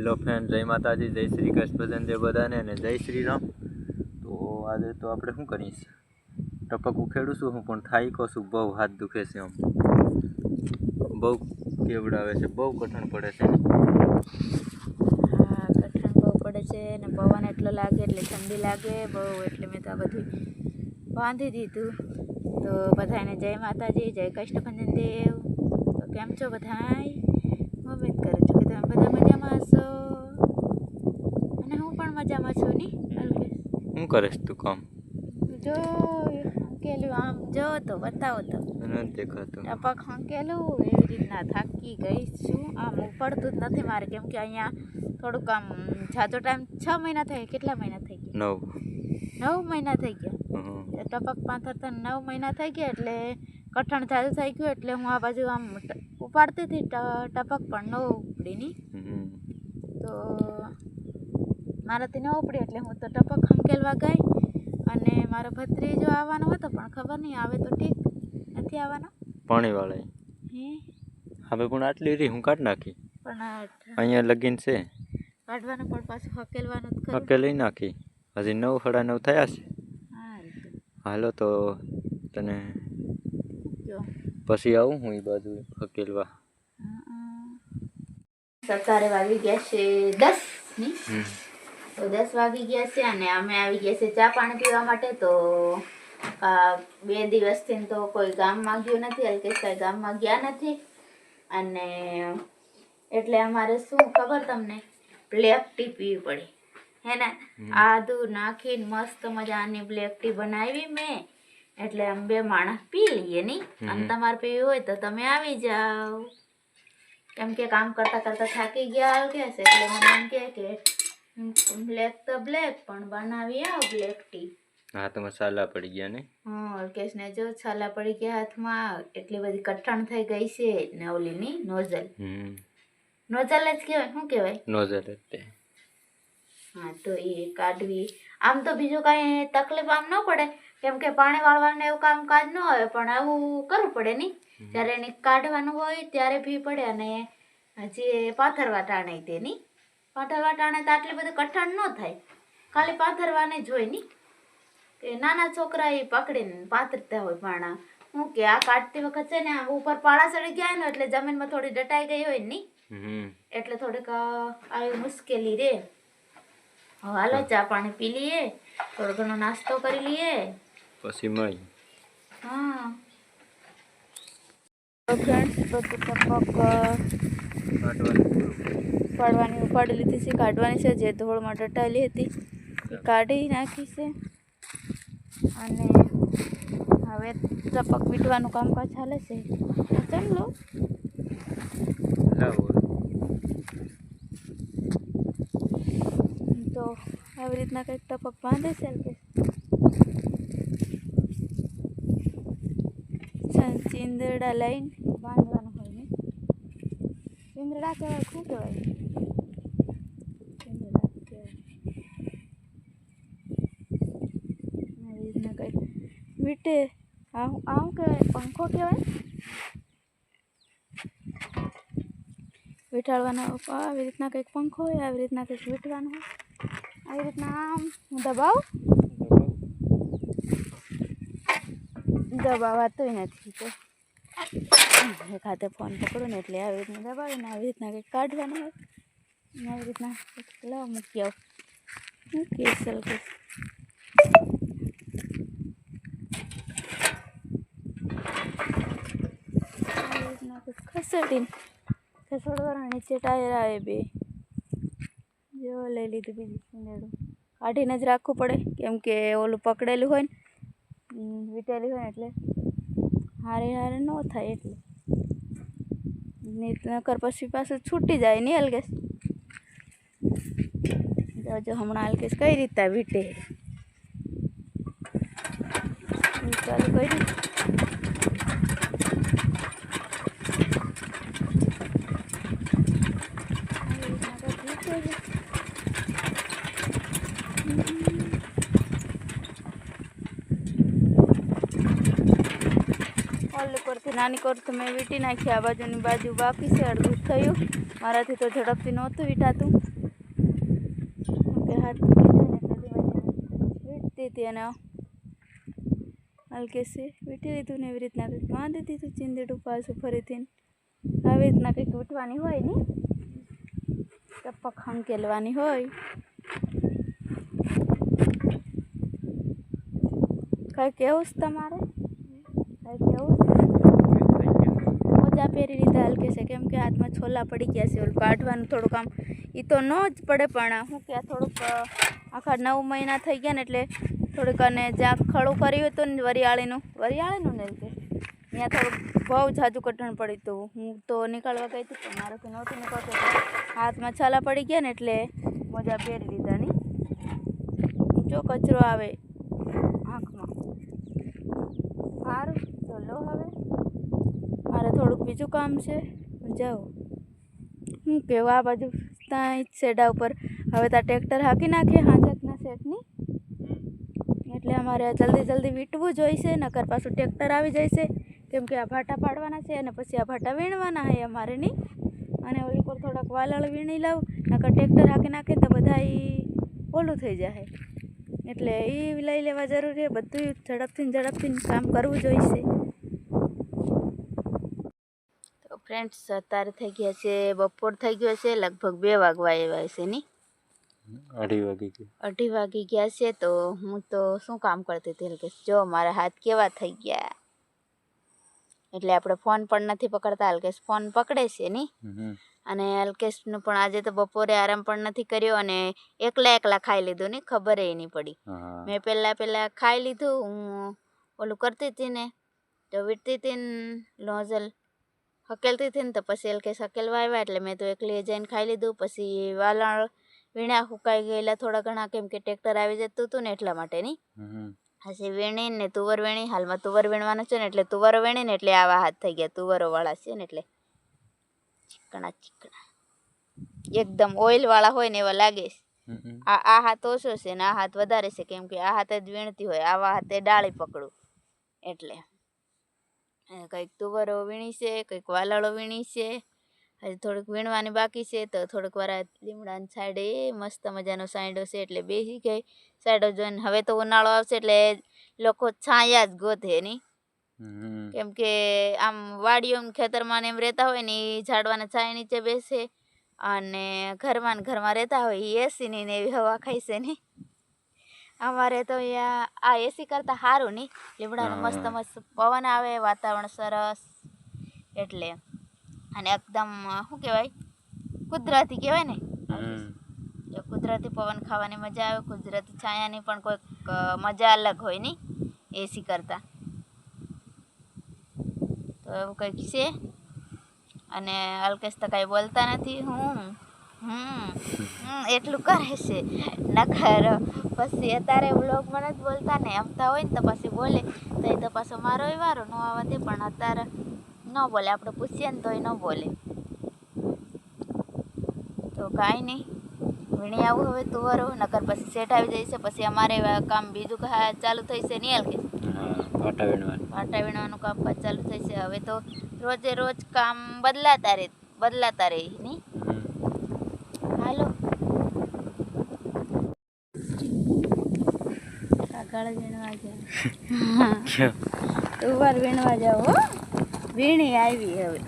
Hello friend જય માતાજી, જય શ્રી કૃષ્ણ દે બધાને અને જય શ્રી રામ. તો આજે તો આપણે શું કરીશ? ટપક ઉખેડું છું હું, પણ થાય કહું છું, બહુ હાથ દુખે છે આમ. બહુ કેવડાવે છે, બહુ કઠણ પડે છે. હા, કઠણ બહુ પડે છે ને પવન એટલો લાગે, એટલે ઠંડી લાગે, બહુ એટલે મેં તો આ બધું બાંધી દીધું. તો બધાને જય માતાજી, જય કૃષ્ણભંજન દેવ. તો કેમ છો બધાય ઉમ્મીદ કરું છું કે તમે બધા મજામાં હશો અને હું પણ મજામાં છું ની અલ્કેશ શું કરીશ તું કામ? જો કેલું આમ જો તો બતાવો તો. નથી દેખાતું. ટપક હંકેલું એવી રીતના થાકી ગઈ છું. આમ ઉપડતું જ નથી મારે કેમ કે અહીંયા થોડુંક આમ જાજો ટાઈમ છ મહિના થઈ કેટલા મહિના થઈ ગયા? નવ. નવ મહિના થઈ ગયા? ટપક પાથરતા નવ મહિના થઈ ગયા એટલે કઠણ જાજુ થઈ ગયું એટલે હું આ બાજુ આમ ઉપાડતી હતી ટપક પણ ન ઉપડીની. તો મારાથી ન ઉપડી એટલે હું તો ટપક ખંકેલવા ગઈ. અને મારો ભત્રીજો આવવાનો હતો પણ ખબર નહીં આવે તો ઠીક. નથી આવવાનો? પાણીવાળા હે? હવે પણ આટલી રી હું કાઢ નાખી? પણ અહીંયા લગીન છે? કાઢવાનું પણ પાછું હકેલવાનું જ ખરું. હકે નાખી. હજી નવ સાડા નવ થયા છે. હા હાલો તો તને પછી આવું હું એ બાજુ હકેલવા. સરકારે વાગી ગયા છે દસની. તો દસ વાગી ગયા છે અને અમે આવી ગયા છે ચા પાણી પીવા માટે. તો બે દિવસથી તો કોઈ ગામમાં ગયું નથી અલ્કેશભાઈ ગામમાં ગયા નથી. અને એટલે અમારે શું ખબર તમને? બ્લેક ટી પીવી પડી. હે ને? આદુ નાખીને મસ્ત મજાની બ્લેક ટી બનાવી મેં. એટલે આમ બે માણસ પી લઈએ નહીં? અને તમારે પીવી હોય તો તમે આવી જાઓ. કેમ કે કામ કરતા કરતા થાકી ગયા અલ્કેશ. એટલે મને એમ કે બ્લેક તો બ્લેક પણ બનાવી આવ બ્લેક ટી હા તો મસાલા પડી ગયા ને? હા અલ્કેશને જો છાલા પડી ગયા હાથમાં એટલી બધી કઠણ થઈ ગઈ છે ને ઓલીની નોઝલ. નોઝલ જ કહેવાય શું કહેવાય? નોઝલ એટલે હા તો એ કાઢવી. આમ તો બીજું કાંઈ તકલીફ આમ ન પડે કેમ કે પાણી વાળવાનું એવું કામ કાજ ન હોય પણ આવું કરવું પડે નહીં. જ્યારે એને કાઢવાનું હોય ત્યારે ભી પડે અને જે પાથરવા ટાણે તેની પાથરવા ટાણે તો આટલી બધી કઠણ ન થાય. ખાલી પાથરવાને જોઈ નહીં કે નાના છોકરા એ પકડીને પાથરતા હોય પાણા. હું કે આ કાઢતી વખત છે ને ઉપર પાળા ચડી ગયા ને એટલે જમીનમાં થોડી દટાઈ ગઈ હોય ને એટલે થોડીક આવી મુશ્કેલી રે. હવે હાલો ચા પાણી પી લઈએ થોડો ઘણો નાસ્તો કરી લઈએ. પછી મળી હા. ફ્રેન્ડ્સ બધું ટપક પાડવાની ઉપાડી લીધી છે કાઢવાની છે જે ધોળમાં ડટાયેલી હતી. એ કાઢી નાખી છે. અને હવે ટપક વીટવાનું કામકાજ ચાલે છે. ચાલ લો. તો આવી રીતના કંઈક ટપક બાંધે છે કે? ચિંદરડા લઈને બાંધવાનું હોય ને? ચિંદરડા કહેવાય શું કહેવાય ચિંદરડા કહેવાય આવી રીતના કંઈક વીટે આવું આવું કહેવાય પંખો કહેવાય? વીંટાળવાનો આવી રીતના કંઈક પંખો હોય, આવી રીતના કંઈક વીંટવાનું હોય. આવી રીતના આમ દબાવ? દબાવાતોય નથી તો. હાથે ફોન પકડું ને એટલે આવી રીતના દબાવીને આવી રીતના કંઈક કાઢવાનું હોય. આવી રીતના લાવ મૂકી આવ. મૂકી સલ કે આવી રીતના કંઈક ખસેડીને ખસેડવાના નીચે ટાયર આવે બે. જો લઈ લીધું બીજું સિંગડું કાઢીને જ રાખવું પડે, કેમ કે ઓલું પકડેલું હોય ને વીટેલું હોય ને એટલે હારે હારે ન થાય એટલે. નકર પછી પાછું છૂટી જાય નહીં અલગેસ જો હમણાં અલગેસ કઈ રીતે વીટે ચાલુ કરી ઓલી પરથી નાની તો મેં વીંટી નાખી, આ બાજુની બાજુ બાકી છે, અડધું થયું. મારાથી તો ઝડપથી નહોતું વીંટાતું. કે હાથ વીટતી હતી અને હલકેથી વીંટી લીધું ને એવી રીતના કંઈક બાંધી દીધું, ચીંદીડું પાછું ફરીથી આવી રીતના કંઈક વીંટવાની હોય ને, ટપક હંકેલવાની હોય. કાંઈ કેવું છે તમારે? કાંઈ કેવું છે? મોજા પહેરી લીધા હલકે છે. કેમ કે હાથમાં છોલા પડી ગયા છે. ઓલું કાઢવાનું થોડુંક આમ એ તો ન જ પડે પણ શું કે થોડુંક આખા નવ મહિના થઈ ગયા ને એટલે થોડુંક અને જ્યાં ખડું કર્યું હતું ને વરિયાળીનું વરિયાળીનું ને કે, ત્યાં થોડુંક બહુ જાજુ કઠણ પડ્યું હતું. હું તો નીકળવા ગઈ હતી, પણ મારાથી નહોતું નીકળતું. હાથમાં છાલા પડી ગયા ને એટલે મોજા પહેરી લીધા ની. જો કચરો આવે આંખમાં. સારું ચલો હવે. બીજું કામ છે? જાઓ. હું કેવું આ બાજુ? ત્યાં શેડા ઉપર. હવે ત્યાં ટ્રેક્ટર હાંકી નાખીએ હાંજકના સેટની એટલે અમારે જલ્દી જલ્દી વીંટવું જોઈશે, નકર પાછું ટ્રેક્ટર આવી જશે કેમ કે આ ભાટા પાડવાના છે અને પછી આ ભાટા વીણવાના છે અમારે નહીં. અને ઓલી પર થોડાક વાલળ વીણી લઉં, નકર ટ્રેક્ટર હાંકી નાખે તો બધા એ ઓલું થઈ જાય. એટલે એ લઈ લેવા જરૂરી છે બધું ઝડપથી ઝડપથી કામ કરવું જોઈશે તો ફ્રેન્ડ્સ અત્યારે થઈ ગયા છે બપોર થઈ ગયો છે લગભગ બે વાગવા આવ્યા છે ની? અઢી વાગી ગયા. અઢી વાગી ગયા છે તો હું તો શું કામ કરતી હતી કે જો મારા હાથ કેવા થઈ ગયા. એટલે આપણે ફોન પણ નથી પકડતા અલ્કેશ ફોન પકડે છે ની. અને અલ્કેશનું પણ આજે તો બપોરે આરામ પણ નથી કર્યો અને એકલા એકલા ખાઈ લીધું નહીં ખબર એ નહીં પડી. મેં પહેલાં પહેલાં ખાઈ લીધું હું ઓલું કરતી હતી ને તો વીટતી હતી લોઝલ હકેલતી હતી ને તો પછી એલકેશ હકેલવા આવ્યા એટલે મેં તો એકલી જઈને ખાઈ લીધું. પછી વાલણ વીણા હુકાઈ ગયેલા થોડા ઘણા કેમ કે ટ્રેક્ટર આવી જતું હતું ને એટલા માટે નહીં. હમ. વીણી ને તુવર વીણી હાલમાં તુવર વીણવાનું છે ને એટલે તુવરો વીણી ને એટલે આવા હાથ થઈ ગયા. તુવરો વાળા છે ને એટલે. ચીકણા ચીકણા. એકદમ ઓઇલ વાળા હોય ને એવા લાગે છે. આ આ હાથ ઓછો છે ને આ હાથ વધારે છે કેમ કે આ હાથે જ વીણતી હોય આવા હાથે ડાળી પકડું. એટલે. કંઈક તુવરો વીણી છે કંઈક વાલાળો વીણી છે. હજી થોડુંક વીણવાની બાકી છે તો થોડુંક વાર લીમડાની સાઈડે મસ્ત મજાનો સાંડો છે એટલે બેસી ગઈ. સાઈડો જોઈને હવે તો ઉનાળો આવશે એટલે લોકો છાયા જ ગોતે નહીં કેમ કે આમ વાડીઓ ખેતરમાં ને એમ રહેતા હોય ને એ ઝાડવાના છાંય નીચે બેસે. અને ઘરમાં ને ઘરમાં રહેતા હોય એ એસીની ને એવી હવા ખાઈ છે ને. અમારે તો અહીંયા આ એસી કરતાં સારું નહીં. લીમડાનો મસ્ત મસ્ત પવન આવે વાતાવરણ સરસ. એટલે અને એકદમ શું કહેવાય? કુદરતી કહેવાય ને? કુદરતી પવન ખાવાની મજા આવે કુદરતી છાયાની પણ કોઈક મજા અલગ હોય નહીં એસી કરતાં. તો એવું કંઈક છે? અને અલ્કેશ તો કાંઈ બોલતા નથી. હું? એટલું કરે છે નખર પછી અત્યારે વ્લોગમાં નથી બોલતા ને અમતા હોય ને તો પછી બોલે. તો એ તો પાછો મારો વારો ન આવવા દે પણ અત્યારે ન બોલે. આપણે પૂછીએ ને તોય ન બોલે. તો કાંઈ નહીં. વીણી આવું હવે તુવરો નકર પછી સેટ આવી જાય છે પછી અમારે કામ બીજું ચાલુ થઈ છે નહીં હલકે પાટા વીણવાનું. પાટા વીણવાનું કામકાજ ચાલુ થઈ છે. હવે તો રોજે રોજ કામ બદલાતા રહે બદલાતા રહે નહીં હમ. હાલો કાગળ વીણવા જાઓ? તુવાર વીણવા જાવ હો. વીણી આવી હવે.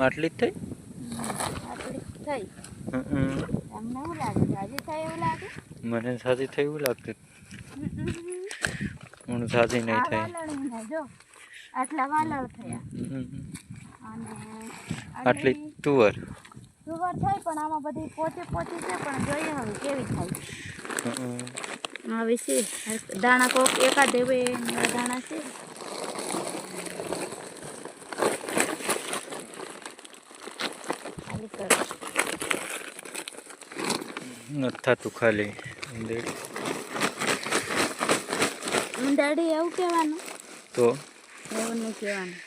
આટલી જ થઈ? મને સાચી થઈ એવું લાગતું. હું સાચી નહીં થાય. આટલા વાલળ થયા. આટલી તુવર. તુવર થઈ પણ આમાં બધી પોચી પોચી છે પણ જોઈએ હવે કેવી થાય. આવી છે. દાણા કોક એકાદ એવે દાણા છે. નથી થતું ખાલી. ઊંડાડી એવું કહેવાનું? તો? એવું નહીં કહેવાનું.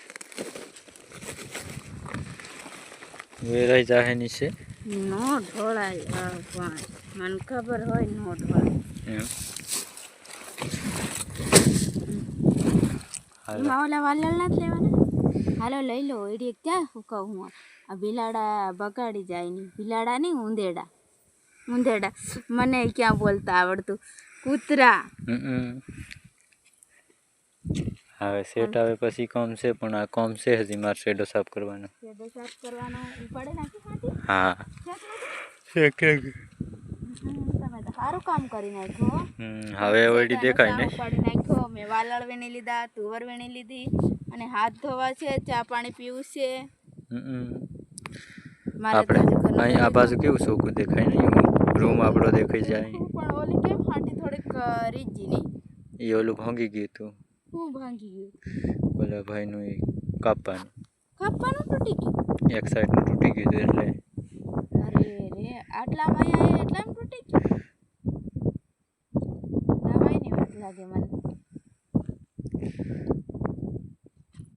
વેરાઈ જાહે નીચે નો ઢોળાય પણ મને ખબર હોય નો ઢોળાય. એમ હાલો એમાં ઓલા વાલળ નથી લેવાના હાલો લઈ લો એડી એક ક્યાં હું કહું હું આ બિલાડા બગાડી જાય નહીં બિલાડા નહીં ઊંધેડા ઊંધેડા મને ક્યાં બોલતા આવડતું કૂતરા હમ. હવે સેટ આવે પછી કોમ છે પણ આ કોમ છે હજી મારે શેડો સાફ કરવાનો શેડો સાફ કરવાનો પડે નાખી ખાતી હા શેક છે કે હમ, તમે તો સારું કામ કરી નાખ્યું. હવે ઓલરેડી દેખાય ને. પાડી નાખ્યો મેં વાલળ વીણી લીધા તુવર વીણી લીધી અને હાથ ધોવા છે ચા પાણી પીવું છે. મારે આપણે અહીં આ બાજુ કેવું ચોખ્ખું દેખાય ને રૂમ આપણો દેખાઈ જાય. પણ ઓલી કેમ હાટી થોડીક નહીં એ ઓલું ભાંગી ગયું હતું. હું ભાંગી ગયું? ઓલા ભાઈનું એ કાપવાનું. કાપવાનું તૂટી ગયું? એક સાઈડનું તૂટી ગયું એટલે. અરે રે આટલામાં એટલામાં તૂટી ગયું? નવાઈની વાત લાગે મને